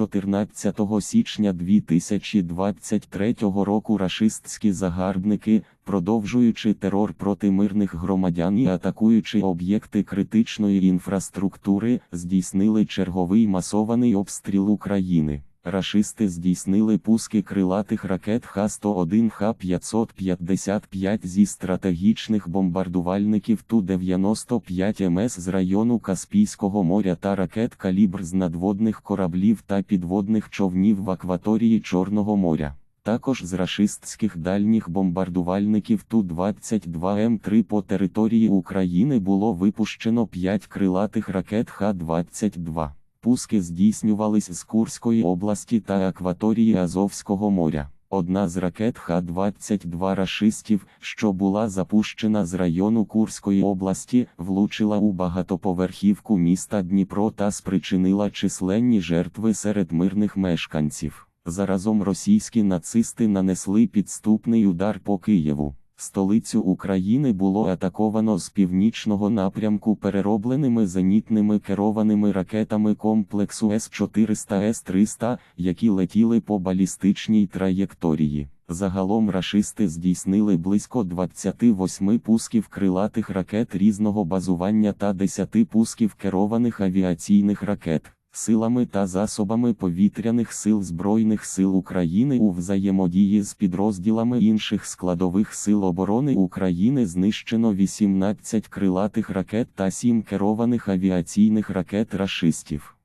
14 січня 2023 року рашистські загарбники, продовжуючи терор проти мирних громадян і атакуючи об'єкти критичної інфраструктури, здійснили черговий масований обстріл України. Рашисти здійснили пуски крилатих ракет Х-101 Х-555 зі стратегічних бомбардувальників Ту-95 МС з району Каспійського моря та ракет калібр з надводних кораблів та підводних човнів в акваторії Чорного моря. Також з рашистських дальніх бомбардувальників Ту-22М3 по території України було випущено 5 крилатих ракет Х-22. Пуски здійснювались з Курської області та акваторії Азовського моря. Одна з ракет Х-22 рашистів, що була запущена з району Курської області, влучила у багатоповерхівку міста Дніпро та спричинила численні жертви серед мирних мешканців. Заразом російські нацисти нанесли підступний удар по Києву. Столицю України було атаковано з північного напрямку переробленими зенітними керованими ракетами комплексу С-400 С-300, які летіли по балістичній траєкторії. Загалом рашисти здійснили близько 28 пусків крилатих ракет різного базування та 10 пусків керованих авіаційних ракет. Силами та засобами повітряних сил Збройних сил України у взаємодії з підрозділами інших складових сил оборони України знищено 18 крилатих ракет та 7 керованих авіаційних ракет рашистів.